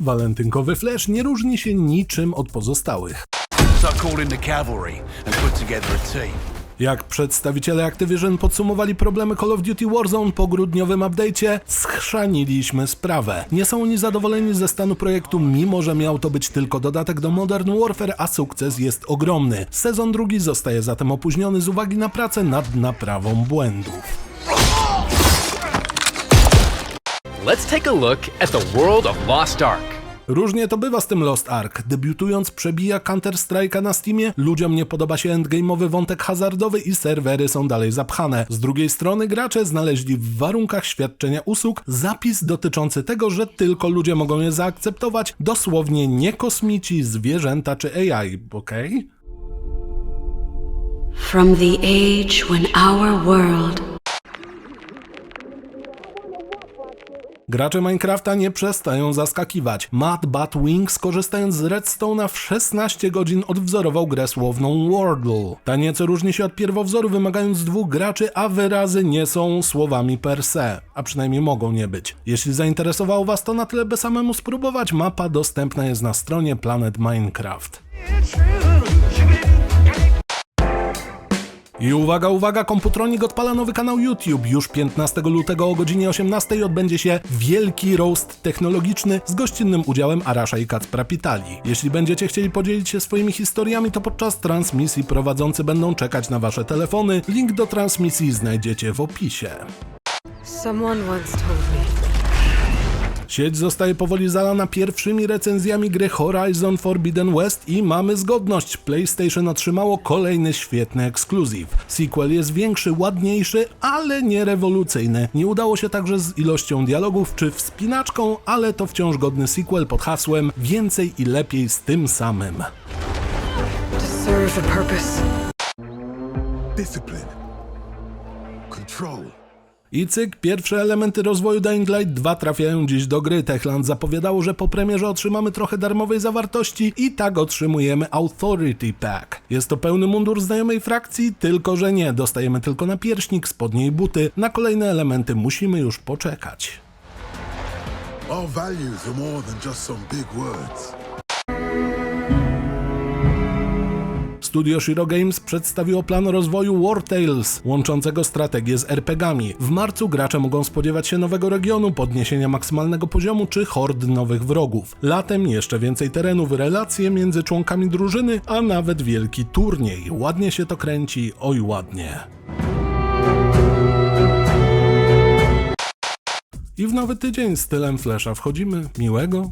Walentynkowy Flash nie różni się niczym od pozostałych. Jak przedstawiciele Activision podsumowali problemy Call of Duty Warzone po grudniowym update'cie, schrzaniliśmy sprawę. Nie są oni zadowoleni ze stanu projektu, mimo że miał to być tylko dodatek do Modern Warfare, a sukces jest ogromny. Sezon drugi zostaje zatem opóźniony z uwagi na pracę nad naprawą błędów. Let's take a look at the world of Lost Ark. Różnie to bywa z tym Lost Ark. Debiutując przebija Counter-Strike'a na Steamie, ludziom nie podoba się endgame'owy wątek hazardowy i serwery są dalej zapchane. Z drugiej strony gracze znaleźli w warunkach świadczenia usług zapis dotyczący tego, że tylko ludzie mogą je zaakceptować, dosłownie nie kosmici, zwierzęta czy AI, okej? From the age when our world Gracze Minecrafta nie przestają zaskakiwać. Matt Batwing, korzystając z Redstone'a w 16 godzin odwzorował grę słowną Wordle. Ta nieco różni się od pierwowzoru, wymagając dwóch graczy, a wyrazy nie są słowami per se, a przynajmniej mogą nie być. Jeśli zainteresowało Was to na tyle, by samemu spróbować, mapa dostępna jest na stronie Planet Minecraft. I uwaga, uwaga, Komputronik odpala nowy kanał YouTube. Już 15 lutego o godzinie 18 odbędzie się wielki roast technologiczny z gościnnym udziałem Arasza i Kacpra Pitali. Jeśli będziecie chcieli podzielić się swoimi historiami, to podczas transmisji prowadzący będą czekać na wasze telefony. Link do transmisji znajdziecie w opisie. Someone once told me Sieć zostaje powoli zalana pierwszymi recenzjami gry Horizon Forbidden West i mamy zgodność. PlayStation otrzymało kolejny świetny ekskluzyw. Sequel jest większy, ładniejszy, ale nie rewolucyjny. Nie udało się także z ilością dialogów czy wspinaczką, ale to wciąż godny sequel pod hasłem więcej i lepiej z tym samym. Discipline. Control. I cyk, pierwsze elementy rozwoju Dying Light 2 trafiają dziś do gry. Techland zapowiadało, że po premierze otrzymamy trochę darmowej zawartości i tak otrzymujemy Authority Pack. Jest to pełny mundur znajomej frakcji, tylko że nie, dostajemy tylko na pierśnik, spodnie i buty. Na kolejne elementy musimy już poczekać. Our values are more than just some big words. Studio Shiro Games przedstawiło plan rozwoju War Tales, łączącego strategię z RPGami. W marcu gracze mogą spodziewać się nowego regionu, podniesienia maksymalnego poziomu czy hord nowych wrogów. Latem jeszcze więcej terenów, relacje między członkami drużyny, a nawet wielki turniej. Ładnie się to kręci, oj ładnie. I w nowy tydzień stylem Flasha wchodzimy. Miłego,